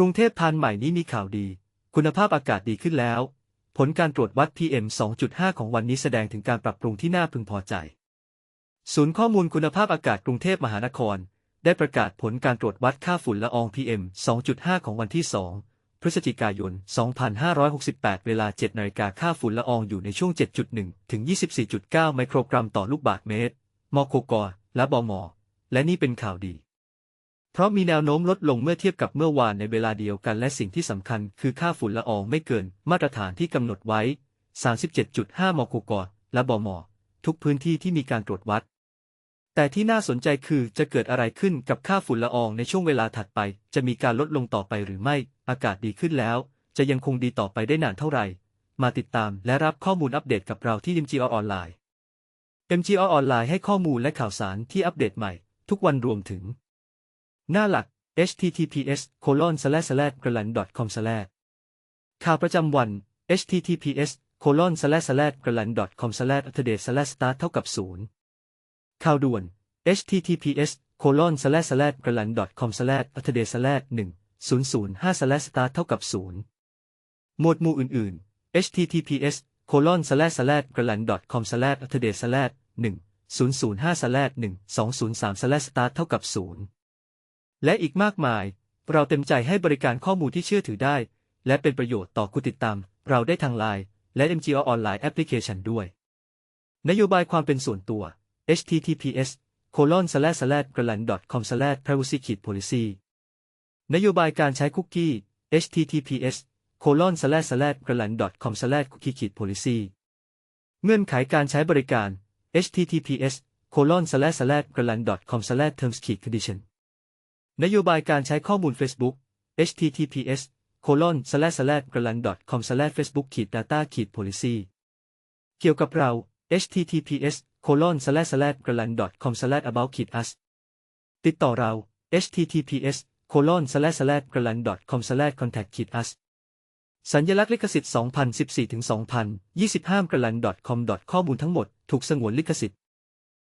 รุงเทพทานใหม่นี้มีข่าวดี คุณภาพอากาศดีขึ้นแล้ว ผลการตรวจวัด PM 2.5 ของวันนี้แสดงถึงการปรับปรุงที่น่าพึงพอใจ ศูนย์ข้อมูลคุณภาพอากาศกรุงเทพมหานคร ได้ประกาศผลการตรวจวัดค่าฝุ่นละออง PM 2.5 ของวันที่ 2 พฤศจิกายน 2568 เวลา 7นาฬิกาค่าฝุ่นละอองอยู่ในช่วง 7.1 ถึง 24.9 ไมโครกรัมต่อลูกบาศก์เมตรมโคกและบมและนี่เป็นข่าวดี เพราะมีแนวโน้มลดลงเมื่อเทียบกับเมื่อวานในเวลาเดียวกันและสิ่งที่สำคัญคือค่าฝุ่นละอองไม่เกิน มาตรฐานที่กำหนดไว้ 37.5มคกและบม ทุกพื้นที่ที่มีการตรวจวัด แต่ที่น่าสนใจคือจะเกิดอะไรขึ้นกับค่าฝุ่นละอองในช่วงเวลาถัดไป จะมีการลดลงต่อไปหรือไม่ อากาศดีขึ้นแล้ว จะยังคงดีต่อไปได้นานเท่าไหร่ มาติดตามและรับข้อมูลอัปเดตกับเราที่ MGO ออนไลน์ MGO ออนไลน์ให้ข้อมูลและข่าวสารที่อัปเดตใหม่ ทุกวันรวมถึง หน้าหลัก https colon slash slash g r a l a n com slash ข่าวประจำวัน https colon slash slash g r a l a n com slash update slash start เท่ากับศูนย์ข่าวด่วน https colon slash slash g r a l a n com slash update slash หนึ่งศูนย์ศูนย์ห้า slash start เท่ากับศูนย์หมวดหมู่อื่นๆ https colon slash slash g r a l a n com slash update slash หนึ่งศูนย์ศูนย์ห้า slash หนึ่งสองศูนย์สาม slash start เท่ากับศูนย์ และอีกมากมาย เราเต็มใจให้บริการข้อมูลที่เชื่อถือได้ และเป็นประโยชน์ต่อผู้ติดตาม เราได้ทางไลน์และ MGO ออนไลน์แอปพลิเคชันด้วย นโยบายความเป็นส่วนตัว https colon slash slash g r a l a n com slash privacy policy นโยบายการใช้คุกกี้ https colon slash slash g r a l a n com slash cookie policy เงื่อนไขการใช้บริการ https colon slash slash g r a l a n com slash terms condition นโยบายการใช้ข้อมูล Facebook https colon slash slash g r a l a n com slash facebook data policy เกี่ยวกับเรา https colon slash slash g r a l a n com slash about us ติดต่อเรา https colon slash slash g r a l a n com slash contact us สัญลักษณ์ลิขสิทธิ์ 2014-2025 g r a l a n com ข้อมูลทั้งหมด ถูกสงวนลิขสิทธิ์